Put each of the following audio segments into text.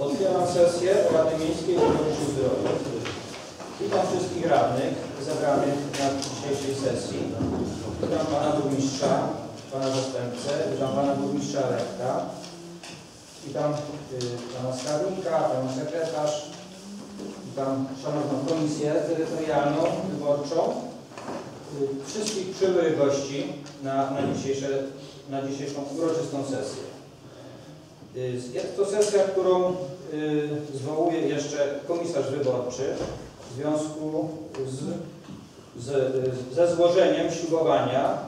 Otwieram sesję Rady Miejskiej Ochrony Zdrowia. Witam wszystkich radnych zebranych na dzisiejszej sesji. Witam Pana Burmistrza, Pana Zastępcę, witam Pana Burmistrza Rekta. Witam y, Pana Skarbnika, Panią Sekretarz. Witam Szanowną Komisję Terytorialną, Wyborczą. Y, Wszystkich przybyłych gości na, na, dzisiejsze, na dzisiejszą uroczystą sesję. Y, Jest to sesja, którą y, zwołuje jeszcze komisarz wyborczy w związku z, z, ze złożeniem ślubowania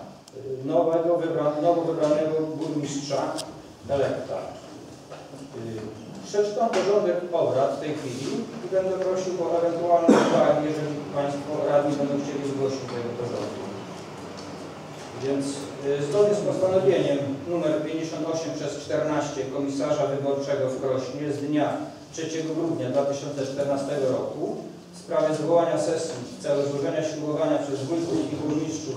y, nowego wybra, nowo wybranego burmistrza elekta. Y, Przeczytam porządek obrad w tej chwili i będę prosił o ewentualne uwagi, jeżeli Państwo radni będą chcieli zgłosić tego porządku. Więc y, zgodnie z postanowieniem nr 58 przez 14 Komisarza Wyborczego w Krośnie z dnia 3 grudnia 2014 roku w sprawie zwołania sesji w celu złożenia ślubowania przez wójtów i burmistrzów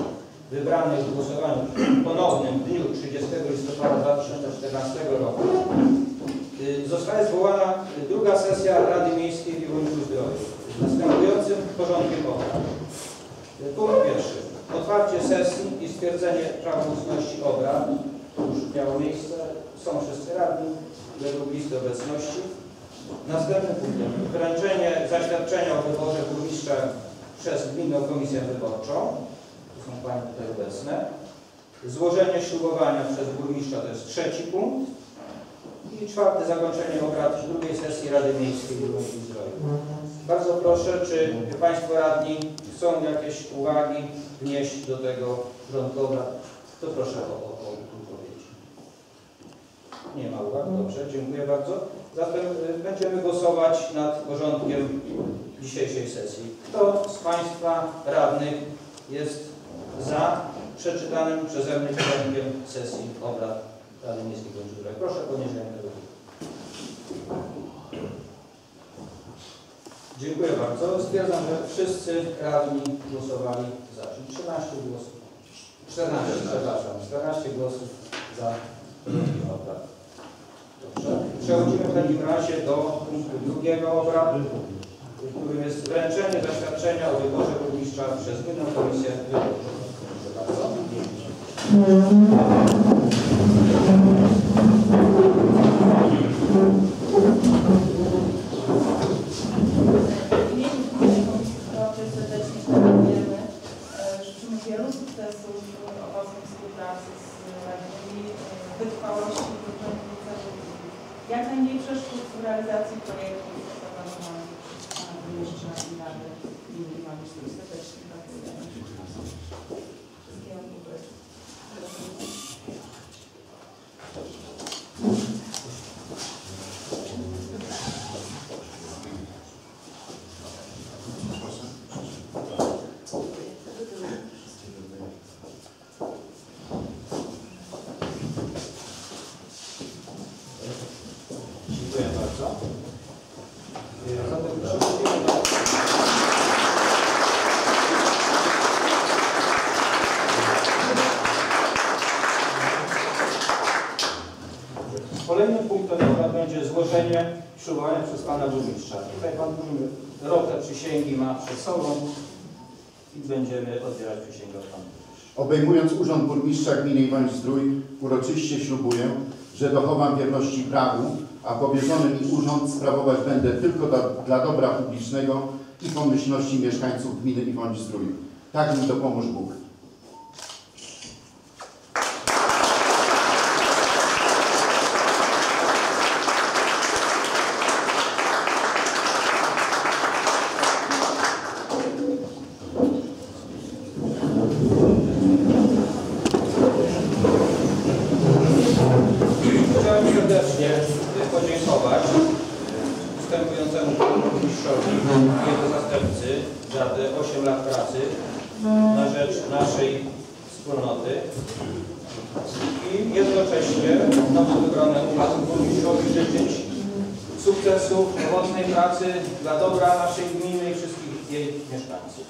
wybranych w głosowaniu ponownym w dniu 30 listopada 2014 roku y, zostaje zwołana druga sesja Rady Miejskiej w Wieluńsku Zdrowiu z następującym porządkiem obrad. Y, Punkt pierwszy. Otwarcie sesji i stwierdzenie prawomocności obrad. Już miało miejsce. Są wszyscy radni. Według listy obecności. Następny punkt. Wręczenie zaświadczenia o wyborze burmistrza przez Gminną Komisję Wyborczą. Tu są Panie tutaj obecne. Złożenie ślubowania przez burmistrza to jest trzeci punkt. I czwarty zakończenie obrad drugiej sesji Rady Miejskiej Górności Zdrowia. Bardzo proszę, czy Państwo radni chcą jakieś uwagi wnieść do tego obrad? To proszę o, o, o wypowiedź. Nie ma uwag? Dobrze, dziękuję bardzo. Zatem y, będziemy głosować nad porządkiem dzisiejszej sesji. Kto z Państwa radnych jest za przeczytanym przeze mnie porządkiem sesji obrad Rady Miejskiej Zdrowia? Proszę o podniesienie tego. Dziękuję bardzo. Stwierdzam, że wszyscy radni głosowali za, czyli 13 głosów. 14, przepraszam, 14 głosów za obrad. Dobrze. Przechodzimy w takim razie do punktu drugiego obradu, którym jest wręczenie zaświadczenia o wyborze burmistrza przez Gminną Komisję Wyborczą. Proszę bardzo. Wytrwałości w wypełnieniu celów, jak najmniej przeszkód w realizacji projektów zaplanowanych Pana Burmistrza i Rady Gminy Iwanicznej. Serdecznie gratulujemy. Wszystkiego dobrego. Dziękuję bardzo. Y, Zatem przechodzimy do... Kolejnym punktem obrad będzie złożenie ślubowania przez Pana Burmistrza. Tutaj Pan Burmistrz rotę przysięgi ma przed sobą i będziemy odbierać przysięgę od Pana. Obejmując urząd burmistrza gminy Iwańsk-Zdrój, uroczyście ślubuję, że dochowam wierności prawu, a powierzony mi urząd sprawować będę tylko dla, dla dobra publicznego i pomyślności mieszkańców gminy Iwańsk-Zdrój. Tak mi dopomóż Bóg. Występującemu panu burmistrzowi i jego zastępcy za te 8 lat pracy na rzecz naszej wspólnoty i jednocześnie nowo wybranemu panu burmistrzowi życzyć sukcesów, owocnej pracy dla dobra naszej gminy i wszystkich jej mieszkańców.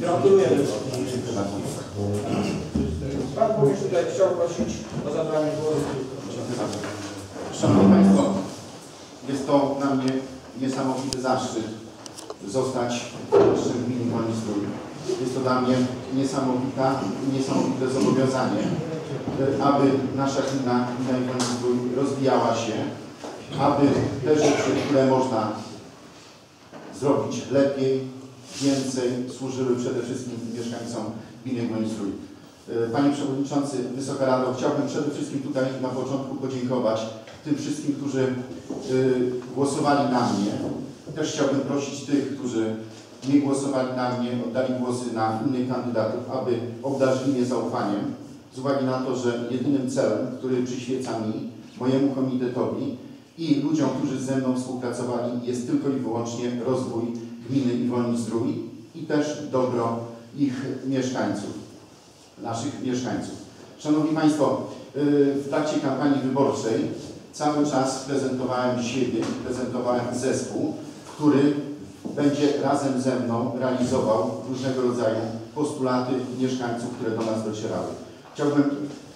Gratulujemy. Pan burmistrz tutaj chciał prosić o zabranie głosu. Szanowni Państwo, to dla mnie niesamowity zaszczyt zostać burmistrzem gminy Wolni Zdrój. Jest to dla mnie niesamowita, niesamowite zobowiązanie, aby nasza gmina, gmina rozwijała się, aby te rzeczy, które można zrobić lepiej, więcej, służyły przede wszystkim mieszkańcom gminy Wolni Zdrój. E, Panie Przewodniczący, Wysoka Rado, chciałbym przede wszystkim tutaj na początku podziękować tym wszystkim, którzy y, głosowali na mnie. Też chciałbym prosić tych, którzy nie głosowali na mnie, oddali głosy na innych kandydatów, aby obdarzyli mnie zaufaniem, z uwagi na to, że jedynym celem, który przyświeca mi, mojemu komitetowi i ludziom, którzy ze mną współpracowali, jest tylko i wyłącznie rozwój gminy Iwoni Zdrój i też dobro ich mieszkańców, naszych mieszkańców. Szanowni Państwo, y, w trakcie kampanii wyborczej cały czas prezentowałem siebie, prezentowałem zespół, który będzie razem ze mną realizował różnego rodzaju postulaty mieszkańców, które do nas docierały. Chciałbym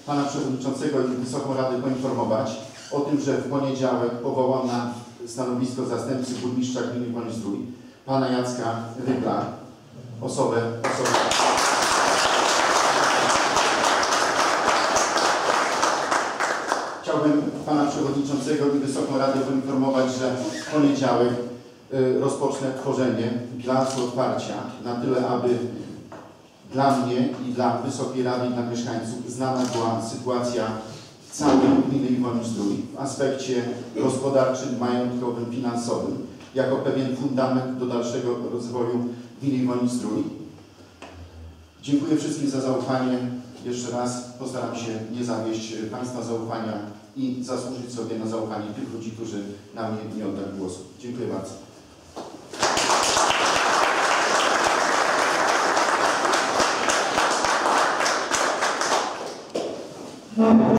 Pana Przewodniczącego i Wysoką Radę poinformować o tym, że w poniedziałek powołam na stanowisko zastępcy burmistrza gminy Wolni Zdrój Pana Jacka Rybla, osobę, osobę Chciałbym Pana Przewodniczącego i Wysoką Radę poinformować, że w poniedziałek y, rozpocznę tworzenie bilansu otwarcia na tyle, aby dla mnie i dla Wysokiej Rady i dla mieszkańców znana była sytuacja całej gminy Iwony Zdrój w aspekcie gospodarczym, majątkowym, finansowym, jako pewien fundament do dalszego rozwoju gminy Iwony Zdrój. Dziękuję wszystkim za zaufanie. Jeszcze raz postaram się nie zawieść Państwa zaufania i zasłużyć sobie na zaufanie tych ludzi, którzy na mnie nie oddali głosu. Dziękuję bardzo.